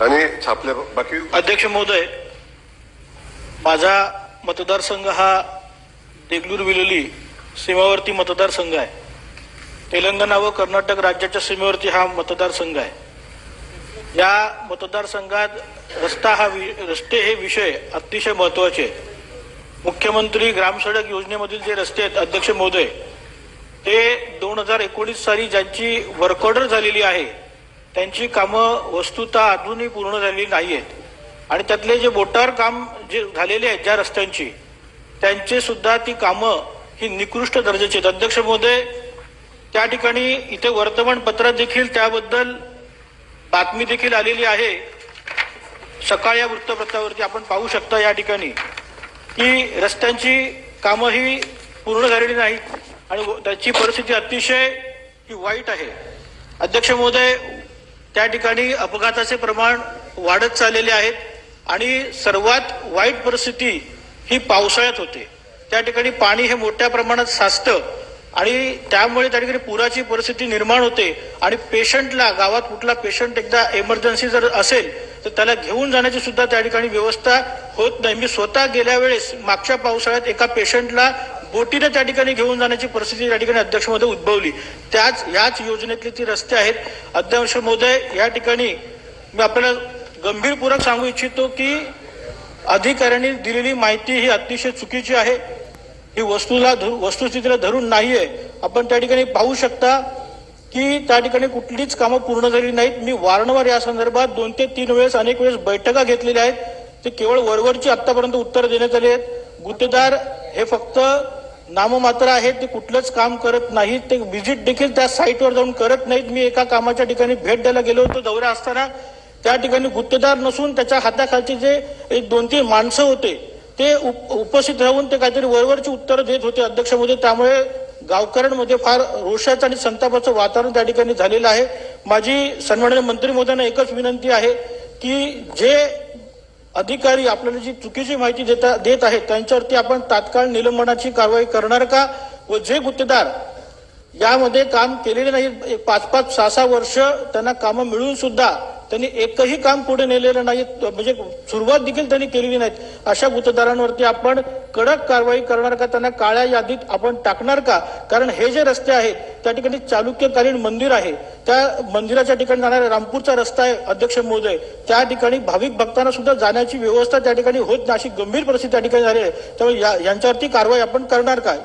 आणि छापल्या बाकी अध्यक्ष महोदय माझा मतदारसंघ हा देगलूर विलोली सीमावर्ती मतदारसंघ आहे. तेलंगणा व कर्नाटक राज्याच्या सीमेवरती हा मतदारसंघ आहे. या मतदारसंघात रस्ता हा वि- रस्ते हे विषय अतिशय महत्त्वाचे मुख्यमंत्री ग्रामसडक योजनेमधील जे रस्ते आहेत अध्यक्ष महोदय ते दोन हजार एकोणीस साली ज्यांची वर्क ऑर्डर झालेली आहे त्यांची कामं वस्तुता अजूनही पूर्ण झालेली नाही आहेत आणि त्यातले जे मोटार काम जे झालेले आहेत ज्या रस्त्यांची त्यांचे सुद्धा ती कामं ही निकृष्ट दर्जाची आहेत. अध्यक्ष महोदय त्या ठिकाणी इथे वर्तमानपत्रात देखील त्याबद्दल बातमी देखील आलेली आहे. सकाळ या वृत्तपत्रावरती आपण पाहू शकता या ठिकाणी की रस्त्यांची कामं ही पूर्ण झालेली नाहीत. आणि व- त्याची परिस्थिती अतिशय ही वाईट आहे. अध्यक्ष महोदय त्या ठिकाणी अपघाताचे प्रमाण वाढत चाललेले आहेत आणि सर्वात वाईट परिस्थिती ही पावसाळ्यात होते. त्या ठिकाणी पाणी हे मोठ्या प्रमाणात साचतं आणि त्यामुळे त्या ठिकाणी पुराची परिस्थिती निर्माण होते आणि पेशंटला गावात कुठला पेशंट एकदा इमर्जन्सी जर असेल तर त्याला घेऊन जाण्याची सुद्धा त्या ठिकाणी व्यवस्था होत नाही. मी स्वतः गेल्या वेळेस मागच्या पावसाळ्यात एका पेशंटला बोटीने त्या ठिकाणी घेऊन जाण्याची परिस्थिती त्या ठिकाणी अध्यक्ष महोदय उद्भवली. त्याच याच योजनेतली ती रस्ते आहेत. अध्यक्ष महोदय या ठिकाणी मी आपल्याला गंभीरपूर्वक सांगू इच्छितो की अधिकाऱ्यांनी दिलेली माहिती ही अतिशय चुकीची आहे. ही वस्तूला धरू- वस्तुस्थितीला धरून नाहीये. आपण त्या ठिकाणी पाहू शकता की त्या ठिकाणी कुठलीच कामं पूर्ण झाली नाहीत. मी वारंवार या संदर्भात दोन ते तीन वेळेस अनेक वेळेस बैठका घेतलेल्या आहेत. ते केवळ वरवरची आतापर्यंत उत्तर देण्यात आली आहेत. गुत्तेदार हे फक्त नाममात्र आहेत ते कुठलंच काम करत नाहीत. ते व्हिजिट देखील त्या साईटवर जाऊन करत नाहीत. मी एका कामाच्या ठिकाणी भेट द्यायला गेलो होतो दौऱ्या असताना. त्या ठिकाणी गुत्तेदार नसून त्याच्या हाताखालचे जे एक दोन तीन माणसं होते ते उप- उपस्थित राहून ते काहीतरी वरवरची उत्तरं देत होते अध्यक्ष त्यामुळे गावकऱ्यांमध्ये फार रोषाचं आणि संतापाचं वातावरण त्या ठिकाणी झालेलं आहे. माझी सन्माननीय मंत्री महोदयांना एकच विनंती आहे की जे अधिकारी आपल्याला जी चुकीची माहिती देता देत आहेत त्यांच्यावरती आपण तात्काळ निलंबनाची कारवाई करणार का? व जे गुत्तेदार यामध्ये काम केलेले नाही एक पाच पाच सहा सहा वर्ष त्यांना कामं मिळून सुद्धा त्यांनी एकही काम पुढे नेलेलं नाही म्हणजे सुरुवात देखील त्यांनी केलेली नाहीत. अशा गुतदारांवरती आपण कडक कारवाई करणार का त्यांना काळ्या यादीत आपण टाकणार का? कारण हे जे रस्ते आहेत त्या ठिकाणी चालुक्यकालीन मंदिर आहे. त्या मंदिराच्या ठिकाणी जाणारा रामपूरचा रस्ता आहे अध्यक्ष महोदय. त्या ठिकाणी भाविक भक्तांना सुद्धा जाण्याची व्यवस्था त्या ठिकाणी होत नाही अशी गंभीर परिस्थिती त्या ठिकाणी झाली आहे. त्यामुळे या- यांच्यावरती कारवाई आपण करणार काय?